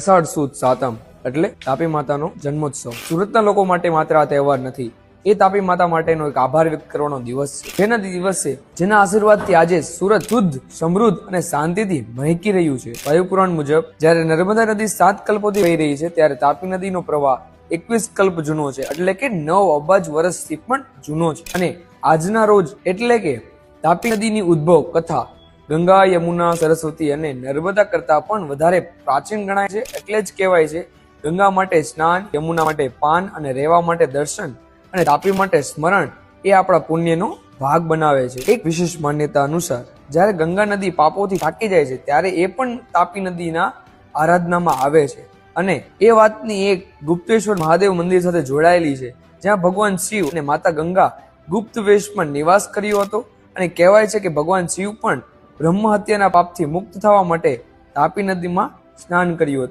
અષાઢ સુદ સાતમ, એટલે તાપી માતાનો જન્મોત્સવ. સુરતના લોકો માટે માત્ર આ તહેવાર નથી, એ તાપી માતા માટેનો એક આભાર વ્યક્ત કરવાનો દિવસ છે. જેના દિવસે જેના આશીર્વાદથી આજે સુરત શુદ્ધ, સમૃદ્ધ અને શાંતિથી મહેકી રહ્યું છે. વાયુપુરાણ મુજબ, જ્યારે નર્મદા નદી સાત કલ્પોથી વહી રહી છે, ત્યારે તાપી નદીનો પ્રવાહ એકવીસ કલ્પ જૂનો છે, એટલે કે નવ અબજ વર્ષથી પણ જૂનો છે. અને આજના રોજ એટલે કે તાપી નદીની ઉદ્ભવ કથા ગંગા, યમુના, સરસ્વતી અને નર્મદા કરતા પણ વધારે પ્રાચીન ગણાય છે. એટલે જ કહેવાય છે, ગંગા માટે સ્નાન, યમુના માટે પાન અને રહેવા માટે દર્શન અને તાપી માટે સ્મરણ એ આપણા પુણ્યનો ભાગ બનાવે છે. એક વિશેષ માન્યતા અનુસાર, જ્યારે ગંગા નદી પાપોથી થાકી જાય છે, ત્યારે એ પણ તાપી નદીના આરાધનામાં આવે છે. અને એ વાતની એક ગુપ્તેશ્વર મહાદેવ મંદિર સાથે જોડાયેલી છે, જ્યાં ભગવાન શિવ અને માતા ગંગા ગુપ્ત વેશમાં નિવાસ કર્યો હતો. અને કહેવાય છે કે ભગવાન શિવ પણ બ્રહ્મ હત્યાના પાપથી મુક્ત થવા માટે તાપી નદીમાં સ્નાન કર્યું હતું.